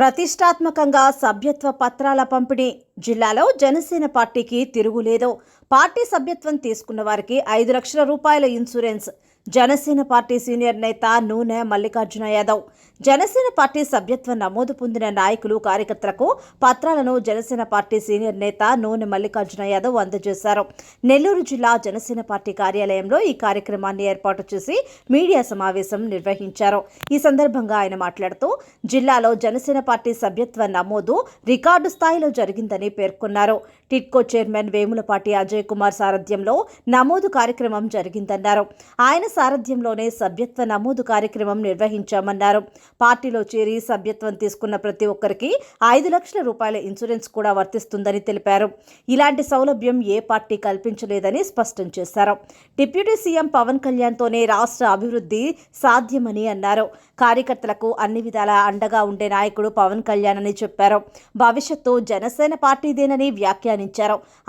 ప్రతిష్టాత్మకంగా సభ్యత్వ పత్రాల పంపిణీ. జిల్లాలో జనసేన పార్టీకి తిరుగులేదు. పార్టీ సభ్యత్వం తీసుకున్న వారికి ఐదు లక్షల రూపాయల ఇన్సూరెన్స్. జనసేన పార్టీ సీనియర్ నేత నూనె మల్లికార్జున యాదవ్. జనసేన పార్టీ సభ్యత్వం నమోదు పొందిన నాయకులు కార్యకర్తలకు పత్రాలను జనసేన పార్టీ సీనియర్ నేత నూనె మల్లికార్జున యాదవ్ అందజేశారు. నెల్లూరు జిల్లా జనసేన పార్టీ కార్యాలయంలో ఈ కార్యక్రమాన్ని ఏర్పాటు చేసి మీడియా సమావేశం నిర్వహించారు. ఈ సందర్భంగా ఆయన మాట్లాడుతూ జిల్లాలో జనసేన పార్టీ సభ్యత్వ నమోదు రికార్డు స్థాయిలో జరిగిందని పేర్కొన్నారు. టిట్కో చైర్మన్ వేములపాటి అజయ్ కుమార్ సారథ్యంలో నమోదు కార్యక్రమం జరిగిందన్నారు. ఆయన సారథ్యంలోనే సభ్యత్వ నమోదు కార్యక్రమం నిర్వహించామన్నారు. పార్టీలో చేరి సభ్యత్వం తీసుకున్న ప్రతి ఒక్కరికి ఐదు లక్షల రూపాయల ఇన్సూరెన్స్ కూడా వర్తిస్తుందని తెలిపారు. ఇలాంటి సౌలభ్యం ఏ పార్టీ కల్పించలేదని స్పష్టం చేశారు. డిప్యూటీ సీఎం పవన్ కళ్యాణ్తోనే రాష్ట్ర అభివృద్ధి సాధ్యమని అన్నారు. కార్యకర్తలకు అన్ని విధాలా అండగా ఉండే నాయకుడు పవన్ కళ్యాణ్ అని చెప్పారు. భవిష్యత్తు జనసేన పార్టీదేనని వ్యాఖ్యానించారు.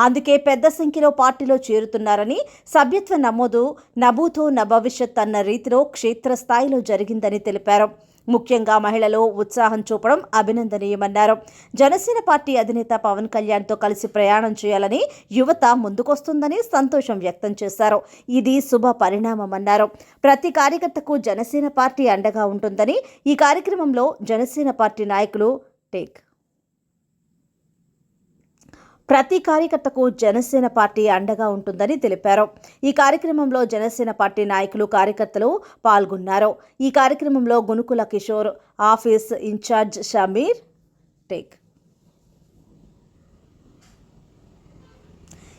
అందుకే పెద్ద సంఖ్యలో పార్టీలో చేరుతున్నారని సభ్యత్వ నమోదు నభూతో నభవిష్యత్ అన్న రీతిలో క్షేత్రస్థాయిలో జరిగిందని తెలిపారు. ముఖ్యంగా మహిళలు ఉత్సాహం చూపడం అభినందనీయమన్నారు. జనసేన పార్టీ అధినేత పవన్ కళ్యాణ్తో కలిసి ప్రయాణం చేయాలని యువత ముందుకొస్తుందని సంతోషం వ్యక్తం చేశారు. ఇది శుభ పరిణామమన్నారు. ప్రతి కార్యకర్తకు జనసేన పార్టీ అండగా ఉంటుందని ఈ కార్యక్రమంలో జనసేన పార్టీ నాయకులు టేక్ ప్రతి కార్యకర్తకు జనసేన పార్టీ అండగా ఉంటుందని తెలిపారు. ఈ కార్యక్రమంలో జనసేన పార్టీ నాయకులు కార్యకర్తలు పాల్గొన్నారు. ఈ కార్యక్రమంలో గునుకుల కిషోర్ ఆఫీస్ ఇన్ఛార్జ్ షమీర్ టేక్.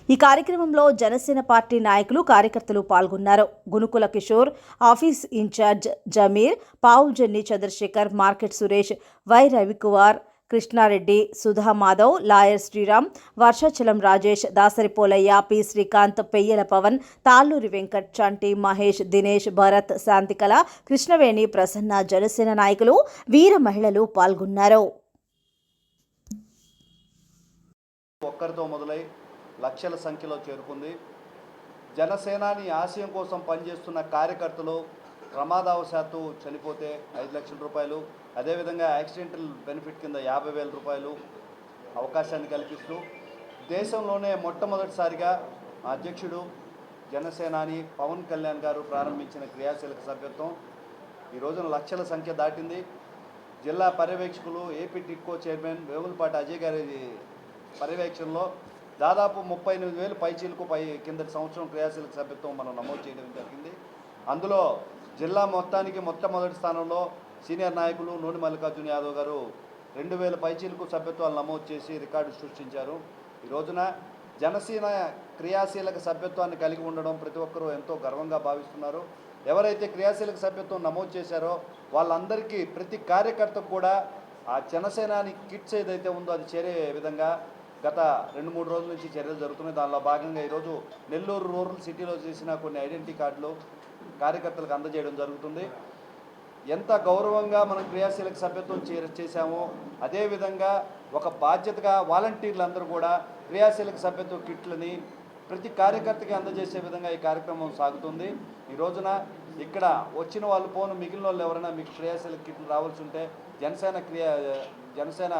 ఈ కార్యక్రమంలో జనసేన పార్టీ నాయకులు కార్యకర్తలు పాల్గొన్నారు. Gunukula Kishore office incharge Jameer Pavujanni Chandrasekhar market Suresh Y Ravikumar Krishna Reddy Sudha Madhav lawyer Sriram Varshachalam Rajesh Dasari Polaiah P Srikanth Peyyala Pavan Talluri Venkat Chanti Mahesh Dinesh Bharat Shantikala Krishnaveni Prasanna Janasena నాయకులు వీర మహిళలు పాల్గొన్నారు. ఒక్కరితో మొదలై లక్షల సంఖ్యలో చేరుకుంది. జనసేనాని ఆశయం కోసం పనిచేస్తున్న కార్యకర్తలు ప్రమాదవశాత్తు చనిపోతే ఐదు లక్షల రూపాయలు అదేవిధంగా యాక్సిడెంటల్ బెనిఫిట్ కింద యాభై వేల రూపాయలు అవకాశాన్ని కల్పిస్తూ దేశంలోనే మొట్టమొదటిసారిగా అధ్యక్షుడు జనసేనాని పవన్ కళ్యాణ్ గారు ప్రారంభించిన క్రియాశీలక సభ్యత్వం. ఈ రోజున లక్షల సంఖ్య దాటింది. జిల్లా పర్యవేక్షకులు ఏపీ టిక్కో చైర్మన్ వేములపాటి అజయ్ గారి పర్యవేక్షణలో దాదాపు ముప్పై ఎనిమిది వేలు పైచీలకు పై కిందటి సంవత్సరం క్రియాశీలక సభ్యత్వం మనం నమోదు చేయడం జరిగింది. అందులో జిల్లా మొత్తానికి మొట్టమొదటి స్థానంలో సీనియర్ నాయకులు నోని మల్లికార్జున యాదవ్ గారు రెండు వేల పైచీలకు సభ్యత్వాలు నమోదు చేసి రికార్డు సృష్టించారు. ఈ రోజున జనసేన క్రియాశీలక సభ్యత్వాన్ని కలిగి ఉండడం ప్రతి ఒక్కరూ ఎంతో గర్వంగా భావిస్తున్నారు. ఎవరైతే క్రియాశీలక సభ్యత్వం నమోదు చేశారో వాళ్ళందరికీ ప్రతి కార్యకర్తకు కూడా ఆ జనసేనాని కిట్స్ ఏదైతే ఉందో అది చేరే విధంగా గత రెండు మూడు రోజుల నుంచి చర్యలు జరుగుతున్నాయి. దానిలో భాగంగా ఈరోజు నెల్లూరు రూరల్ సిటీలో చేసిన కొన్ని ఐడెంటిటీ కార్డులు కార్యకర్తలకు అందజేయడం జరుగుతుంది. ఎంత గౌరవంగా మనం క్రియాశీలక సభ్యత్వం చే చేశామో అదేవిధంగా ఒక బాధ్యతగా వాలంటీర్లందరూ కూడా క్రియాశీలక సభ్యత్వ కిట్లని ప్రతి కార్యకర్తకి అందజేసే విధంగా ఈ కార్యక్రమం సాగుతుంది. ఈ రోజున ఇక్కడ వచ్చిన వాళ్ళు పోను మిగిలిన వాళ్ళు ఎవరైనా మీకు క్రియాశీలక కిట్లు రావాల్సి ఉంటే జనసేన క్రియా జనసేన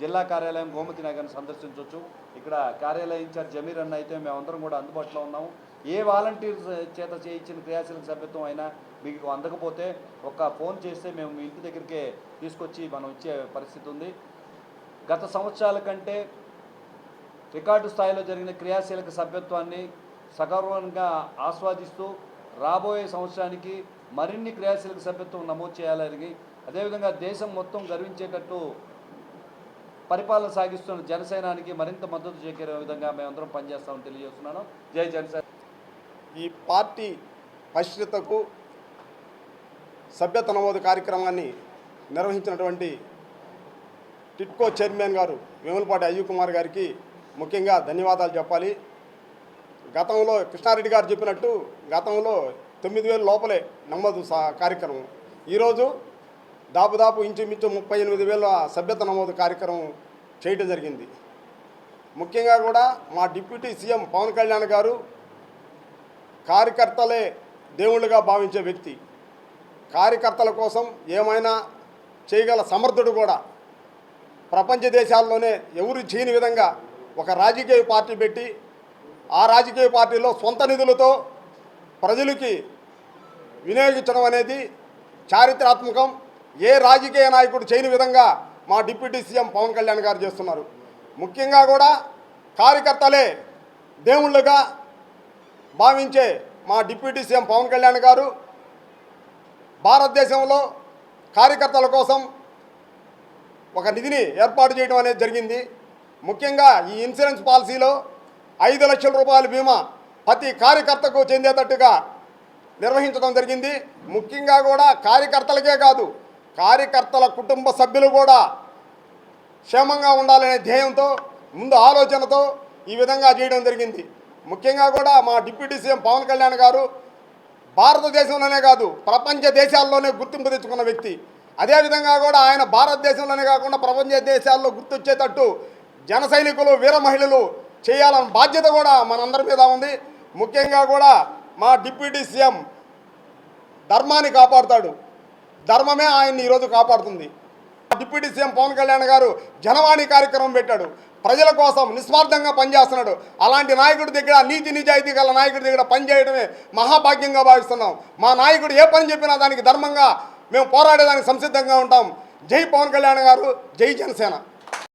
జిల్లా కార్యాలయం గోమతి నగర్ని సందర్శించవచ్చు ఇక్కడ కార్యాలయ ఇన్ఛార్జ్ జమీర్ అన్న అయితే మేమందరం కూడా అందుబాటులో ఉన్నాము. ఏ వాలంటీర్ చేత చేయించిన క్రియాశీలక సభ్యత్వం అయినా మీకు అందకపోతే ఒక ఫోన్ చేస్తే మేము మీ ఇంటి దగ్గరికే తీసుకొచ్చి మనం ఇచ్చే పరిస్థితి ఉంది. గత సంవత్సరాల కంటే రికార్డు స్థాయిలో జరిగిన క్రియాశీలక సభ్యత్వాన్ని సగర్వంగా ఆస్వాదిస్తూ రాబోయే సంవత్సరానికి మరిన్ని క్రియాశీలక సభ్యత్వం నమోదు చేయాలని అదేవిధంగా దేశం మొత్తం గర్వించేటట్టు పరిపాలన సాగిస్తున్న జనసేనానికి మరింత మద్దతు చేకూరే విధంగా మేమందరం పనిచేస్తామని తెలియజేస్తున్నాను. జై జనసేన. ఈ పార్టీ పరిశ్రతకు సభ్యత నమోదు కార్యక్రమాన్ని నిర్వహించినటువంటి టిట్కో చైర్మన్ గారు వేములపాటి అయ్యూ కుమార్ గారికి ముఖ్యంగా ధన్యవాదాలు చెప్పాలి. గతంలో కృష్ణారెడ్డి గారు చెప్పినట్టు గతంలో తొమ్మిది వేల లోపలే నమోదు కార్యక్రమం. ఈరోజు దాపుదాపు ఇంచుమించు ముప్పై ఎనిమిది వేల సభ్యత నమోదు కార్యక్రమం చేయడం జరిగింది. ముఖ్యంగా కూడా మా డిప్యూటీ సీఎం పవన్ కళ్యాణ్ గారు కార్యకర్తలే దేవుళ్ళుగా భావించే వ్యక్తి. కార్యకర్తల కోసం ఏమైనా చేయగల సమర్థుడు కూడా ప్రపంచ దేశాల్లోనే ఎవరు చేయని విధంగా ఒక రాజకీయ పార్టీ పెట్టి ఆ రాజకీయ పార్టీలో సొంత నిధులతో ప్రజలకి వినియోగించడం అనేది చారిత్రాత్మకం. ఏ రాజకీయ నాయకుడు చేయని విధంగా మా డిప్యూటీ సీఎం పవన్ కళ్యాణ్ గారు చేస్తున్నారు. ముఖ్యంగా కూడా కార్యకర్తలే దేవుళ్ళుగా భావించే మా డిప్యూటీ సీఎం పవన్ కళ్యాణ్ గారు భారతదేశంలో కార్యకర్తల కోసం ఒక నిధిని ఏర్పాటు చేయడం అనేది జరిగింది. ముఖ్యంగా ఈ ఇన్సూరెన్స్ పాలసీలో ఐదు లక్షల రూపాయల బీమా ప్రతి కార్యకర్తకు చెందేటట్టుగా నిర్వహించడం జరిగింది. ముఖ్యంగా కూడా కార్యకర్తలకే కాదు కార్యకర్తల కుటుంబ సభ్యులు కూడా క్షేమంగా ఉండాలనే ధ్యేయంతో ముందు ఆలోచనతో ఈ విధంగా చేయడం జరిగింది. ముఖ్యంగా కూడా మా డిప్యూటీ సీఎం పవన్ కళ్యాణ్ గారు భారతదేశంలోనే కాదు ప్రపంచ దేశాల్లోనే గుర్తింపు తెచ్చుకున్న వ్యక్తి. అదేవిధంగా కూడా ఆయన భారతదేశంలోనే కాకుండా ప్రపంచ దేశాల్లో గుర్తొచ్చేటట్టు జన సైనికులు వీర మహిళలు చేయాలన్న బాధ్యత కూడా మనందరి మీద ఉంది. ముఖ్యంగా కూడా మా డిప్యూటీ సీఎం ధర్మాన్ని కాపాడుతాడు. ధర్మమే ఆయన్ని ఈరోజు కాపాడుతుంది. డిప్యూటీ సీఎం పవన్ కళ్యాణ్ గారు జనవాణి కార్యక్రమం పెట్టాడు. ప్రజల కోసం నిస్వార్థంగా పనిచేస్తున్నాడు. అలాంటి నాయకుడి దగ్గర నీతి నిజాయితీ గల నాయకుడి దగ్గర పనిచేయడమే మహాభాగ్యంగా భావిస్తున్నాం. మా నాయకుడు ఏ పని చెప్పినా దానికి ధర్మంగా మేము పోరాడేదానికి సంసిద్ధంగా ఉంటాం. జై పవన్ కళ్యాణ్ గారు జై జనసేన.